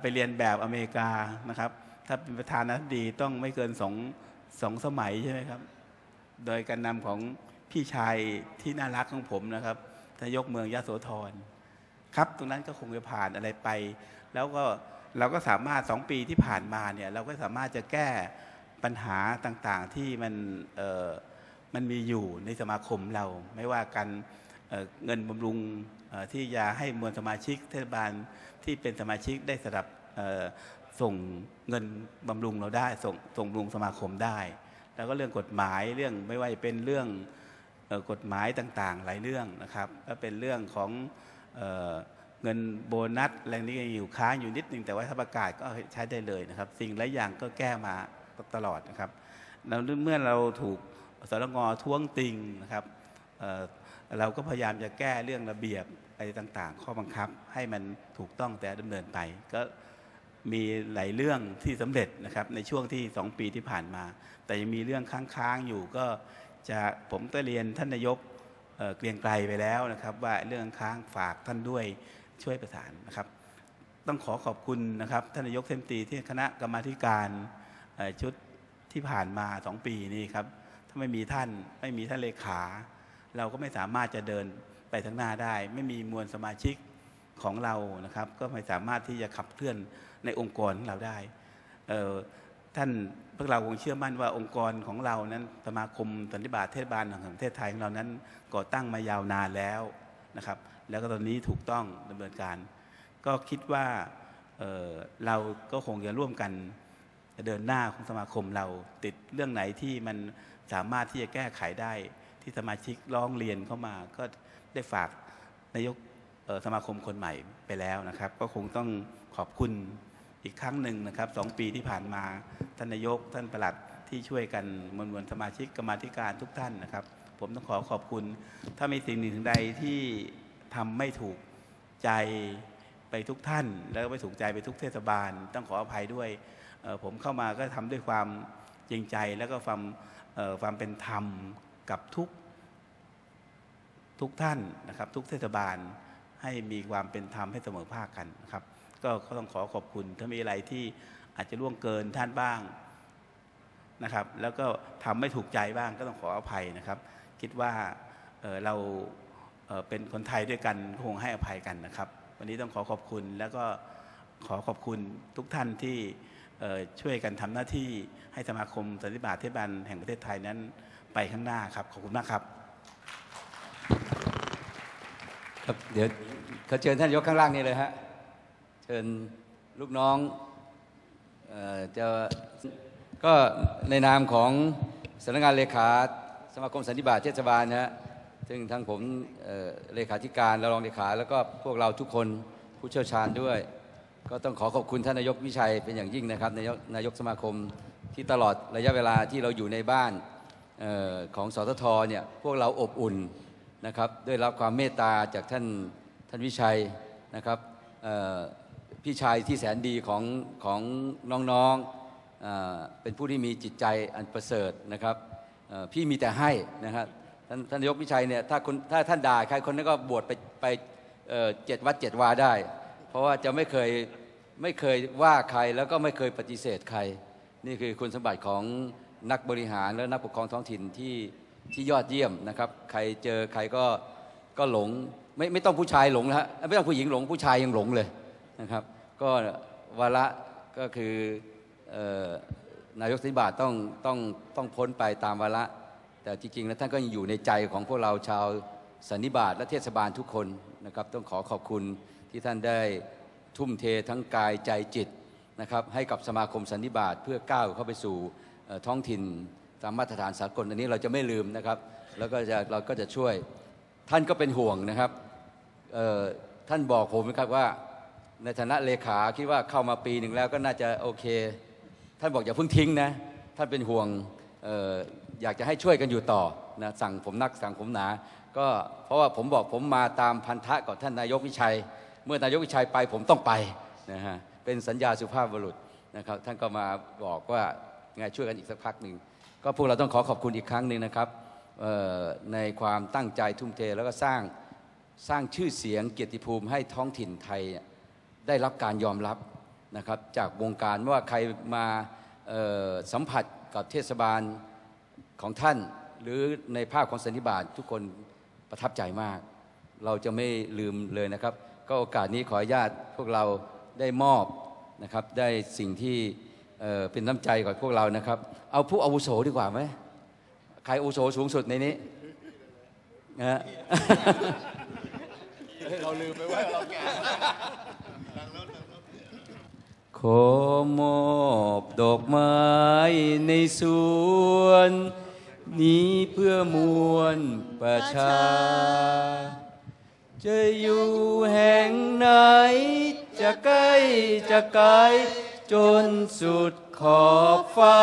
ไปเรียนแบบอเมริกานะครับ ถ้าเป็นประธานาธิบดีต้องไม่เกินสองสองสมัยใช่ไหมครับ โดยการนำของพี่ชายที่น่ารักของผมนะครับนายกเมืองยะโสธรครับ ตรงนั้นก็คงจะผ่านอะไรไป แล้วก็เราก็สามารถสองปีที่ผ่านมาเนี่ยเราก็สามารถจะแก้ปัญหาต่างๆที่มันมันมีอยู่ในสมาคมเรา ไม่ว่ากัน เงินบำรุงที่จะให้มวลสมาชิกเทศบาลที่เป็นสมาชิกได้สนับส่งเงินบำรุงเราได้ส่งส่งบำรุงสมาคมได้ แล้วก็เรื่องกฎหมายเรื่องไม่ว่าจะเป็นเรื่องกฎหมายต่างๆ หลายเรื่องนะครับแล้วเป็นเรื่องของเออเงินโบนัสอะไรนี้อยู่ค้างอยู่นิดนึงแต่ว่าถ้าประกาศก็ใช้ได้เลยนะครับ สิ่งหลายอย่างก็แก้มาตลอดนะครับแล้วเมื่อเราถูกสรงท้วงติงนะครับ เราก็พยายามจะแก้เรื่องระเบียบอะไรต่างๆ ข้อบังคับให้มันถูกต้องแต่ดำเนินไป ก็มีหลายเรื่องที่สำเร็จนะครับในช่วงที่สองปีที่ผ่านมา แต่ยังมีเรื่องค้างๆอยู่ก็จะผมก็เรียนท่านนายกเเกรียงไกรไปแล้วนะครับ ว่าเรื่องค้างฝากท่านด้วยช่วยประสานนะครับ ต้องขอขอบคุณนะครับท่านนายกเทมตีที่คณะกรรมาการชุดที่ผ่านมาสองปีนี้ครับถ้าไม่มีท่านไม่มีท่านเลขา เราก็ไม่สามารถจะเดินไปข้างหน้าได้ ไม่มีมวลสมาชิกของเรานะครับ ก็ไม่สามารถที่จะขับเคลื่อนในองค์กรของเราได้เท่านพวกเราคงเชื่อมั่นว่าองค์กรของเรานั้นสมาคมสันติบาตเทศบาลแห่งประเทศไทยของเรานั้นก่อตั้งมายาวนานแล้วนะครับ แล้วก็ตอนนี้ถูกต้องดำเนินการ ก็คิดว่าเเราก็คงจะร่วมกันเดินหน้าของสมาคมเราติดเรื่องไหนที่มันสามารถที่จะแก้ไขได้ ที่สมาชิกร้องเรียนเข้ามาก็ได้ฝากนายกสมาคมคนใหม่ไปแล้วนะครับ ก็คงต้องขอบคุณอีกครั้งหนึ่งนะครับสองปีที่ผ่านมาท่านนายกท่านประหลัดที่ช่วยกันมวลมวลสมาชิกกรรมธิการทุกท่านนะครับ ผมต้องขอขอบคุณ ถ้ามีสิ่งหนึ่งใดที่ทำไม่ถูกใจไปทุกท่าน แล้วก็ไม่ถูกใจไปทุกเทศบาล ต้องขออภัยด้วย ผมเข้ามาก็ทำด้วยความจริงใจแล้วก็ความความเป็นธรรม กับทุกทุกท่านนะครับ ทุกเทศบาลให้มีความเป็นธรรมให้เสมอภาคกันนะครับ ก็ก็ต้องขอขอบคุณถ้ามีอะไรที่อาจจะล่วงเกินท่านบ้างนะครับ แล้วก็ทำไม่ถูกใจบ้างก็ต้องขออภัยนะครับ คิดว่าเเราเเป็นคนไทยด้วยกันคงให้อภัยกันนะครับ วันนี้ต้องขอขอบคุณแล้วก็ขอขอบคุณทุกท่านที่ช่วยกันทำหน้าที่ให้สมาคมสันติบาตเทศบาลแห่งประเทศไทยนั้น ไปข้างหน้าครับขอบคุณมากครับครับเดี๋ยวเขาเชิญท่านยกข้างล่างนี่เลยฮะเชิญลูกน้องออจะก็ในนามของสำนักงานเลขาสมาคมสันติบาตเทศบาลนะฮะซึ่งทั้งผมเเลขาธิการและรองเลขาแล้วก็พวกเราทุกคนผู้เชี่ยวชาญด้วย ก็ต้องขอขอบคุณท่านนายกวิชัยเป็นอย่างยิ่งนะครับนายกนายกสมาคมที่ตลอดระยะเวลาที่เราอยู่ในบ้าน ของสททเนี่ยพวกเราอบอุ่นนะครับได้รับความเมตตาจากท่านท่านวิชัยนะครับพี่ชายที่แสนดีของของน้องๆเอ่อเป็นผู้ที่มีจิตใจอันประเสริฐนะครับพี่มีแต่ให้นะครับท่านท่านนายกวิชัยเนี่ยถ้าคนถ้าท่านด่าใครคนนั้นก็บวชไปไปเจ็ดวัดเจ็ดวาได้ เพราะว่าจะไม่เคยไม่เคยว่าใครแล้วก็ไม่เคยปฏิเสธใคร นี่คือคุณสมบัติของ นักบริหารและนักปกครองท้องถิ่นที่ที่ยอดเยี่ยมนะครับ ใครเจอใครก็ก็หลงไม่ไม่ต้องผู้ชายหลงนะฮะไม่ต้องผู้หญิงหลงผู้ชายยังหลงเลยนะครับ ก็วาระก็คือออนายกสิบาตต้องต้องต้องพ้นไปตามวาระ แต่จริงๆแล้วท่านก็ยังอยู่ในใจของพวกเราชาวสันนิบาตและเทศบาลทุกคนนะครับต้องขอขอบคุณที่ท่านได้ทุ่มเททั้งกายใจจิตนะครับให้กับสมาคมสันนิบาตเพื่อก้าวเข้าไปสู่ ท้องถิ่นตามมาตรฐานสากลอันนี้เราจะไม่ลืมนะครับ แล้วก็จะเราก็จะช่วยท่านก็เป็นห่วงนะครับท่านบอกผมนะครับว่าในฐานะเลขาคิดว่าเข้ามาปีหนึ่งแล้วก็น่าจะโอเค ท่านบอกอย่าเพิ่งทิ้งนะท่านเป็นห่วงอออยากจะให้ช่วยกันอยู่ต่อนะสั่งผมนักสั่งผมหนา ก็เพราะว่าผมบอกผมมาตามพันธะกับท่านนายกวิชัย เมื่อนายกวิชัยไปผมต้องไปนะฮะเป็นสัญญาสุภาพบุรุษนะครับท่านก็มาบอกว่า ไงช่วยกันอีกสักพักหนึ่งก็พวกเราต้องขอขอบคุณอีกครั้งหนึ่งนะครับในความตั้งใจทุ่มเทแล้วก็สร้างสร้างชื่อเสียงเกียรติภูมิให้ท้องถิ่นไทยได้รับการยอมรับนะครับจากวงการว่าใครมาสัมผัสกับเทศบาลของท่าน หรือในภาคของสันนิบาตทุกคนประทับใจมาก เราจะไม่ลืมเลยนะครับ ก็โอกาสนี้ขออนุญาตพวกเราได้มอบนะครับได้สิ่งที่ เออเป็นน้ำใจของพวกเรานะครับ เอาผู้อาวุโสดีกว่าไหมใครอาวุโสสูงสุดในนี้นะฮะเราลืมไปว่าเราแก่ขอมอบดอกไม้ในสวน นี้เพื่อมวลประชา จะอยู่แห่งไหน จะใกล้จะไกล จนสุดขอบฟ้า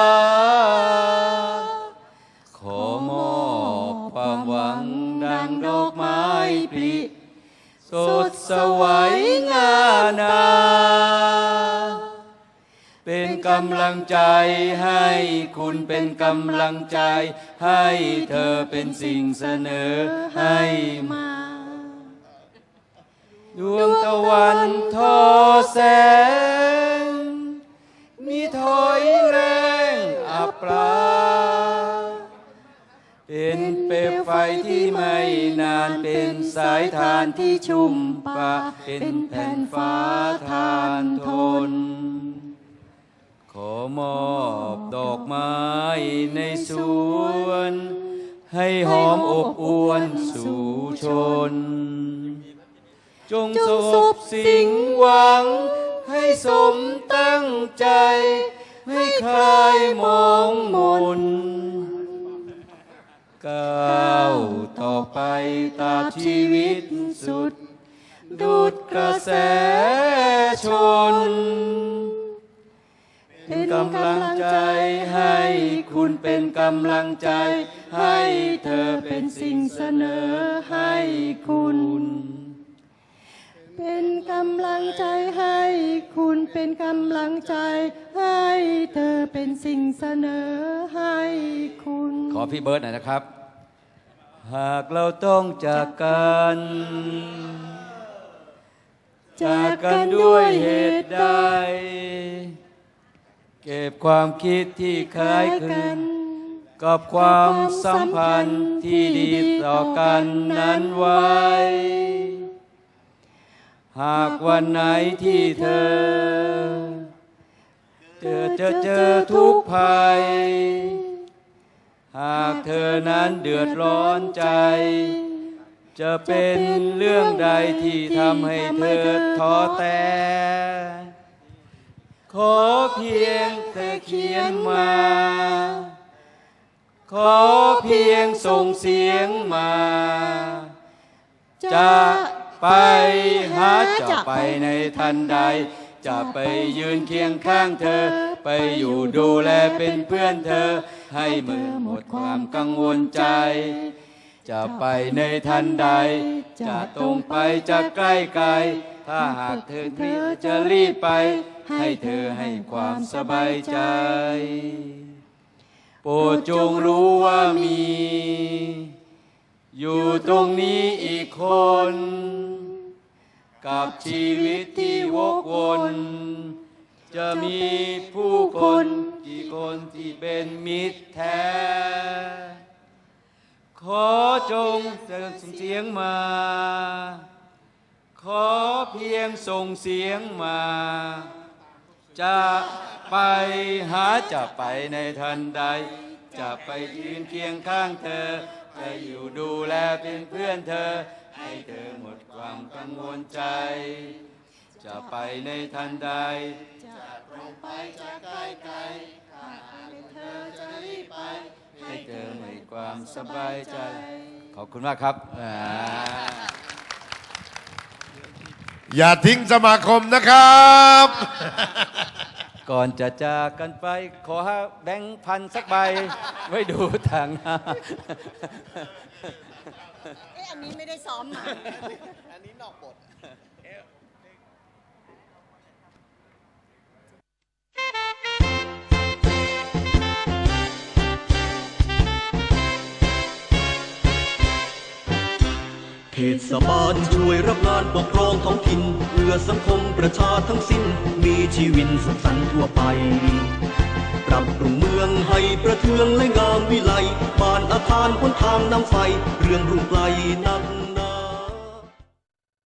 ขอมอบความหวังดังดอกไม้ปลิสดสวยงานา เป็นกำลังใจให้คุณเป็นกำลังใจ ให้เธอเป็นสิ่งเสนอให้มา ดวงตะวันทอแสง มีถอยแรงอับปราเป็นเปลวไฟที่ไม่นานเป็นสายทานที่ชุ่มปาเป็นแผ่นฟ้าทานทน ขอมอบดอกไม้ในสวน ให้หอมอบอวนสู่ชน จงสบสิ่งหวัง ให้สมตั้งใจ ให้คลายมองมนก้าวต่อไปตามชีวิตสุดดุดกระแสชน เป็นกำลังใจให้คุณเป็นกำลังใจ ให้เธอเป็นสิ่งเสนอให้คุณ เป็นกำลังใจให้คุณเป็นกำลังใจให้เธอเป็นสิ่งเสนอให้คุณ ขอพี่เบิร์ตหน่อยนะครับ หากเราต้องจากกัน จากกันด้วยเหตุใด เก็บความคิดที่คล้ายคลึงกับความสัมพันธ์ที่ดีต่อกันนั้นไว้ หากวันไหนที่เธอเจอจะเจอทุกภัย หากเธอนั้นเดือดร้อนใจ จะเป็นเรื่องใดที่ทำให้เธอท้อแท้ขอเพียงเธอเขียนมา ขอเพียงส่งเสียงมา จะ ไปหาจะไปในทันใด จะไปยืนเคียงข้างเธอ ไปอยู่ดูแลเป็นเพื่อนเธอ ให้เมื่อหมดความกังวลใจ จะไปในทันใด จะตรงไปจะใกล้ไกล ถ้าหากเธอรีบจะรีบไป ให้เธอให้ความสบายใจ โปรดจงรู้ว่ามี อยู่ตรงนี้อีกคน กับชีวิตที่วกวน จะมีผู้คนกี่คนที่เป็นมิตรแท้ ขอจงส่งเสียงมา ขอเพียงส่งเสียงมา จะไปหาจะไปในทันใด จะไปยืนเคียงข้างเธอจะอยู่ดูแลเป็นเพื่อนเธอ ให้เธอหมดความกังวลใจ จะไปในทันใดให้เธอมีความสบายใจ ขอบคุณมากครับอ่าอย่าทิ้งสมาคมนะครับ ก่อนจะจากกันไป ขอให้แบงค์พันสักใบ ไว้ดูทางหน้า เอ๊ะอันนี้ไม่ได้ซ้อมมาเทศบาลช่วยรับงานปกครองท้องถิ่นเพื่อสังคมประชาทั้งสิ้น มีชีวินสุขสันต์ทั่วไป ปรับปรุงเมืองให้ประเทืองและงามวิไลบ้านอาคารบนทางน้ำไฟ เรื่องรุ่งไกลนัก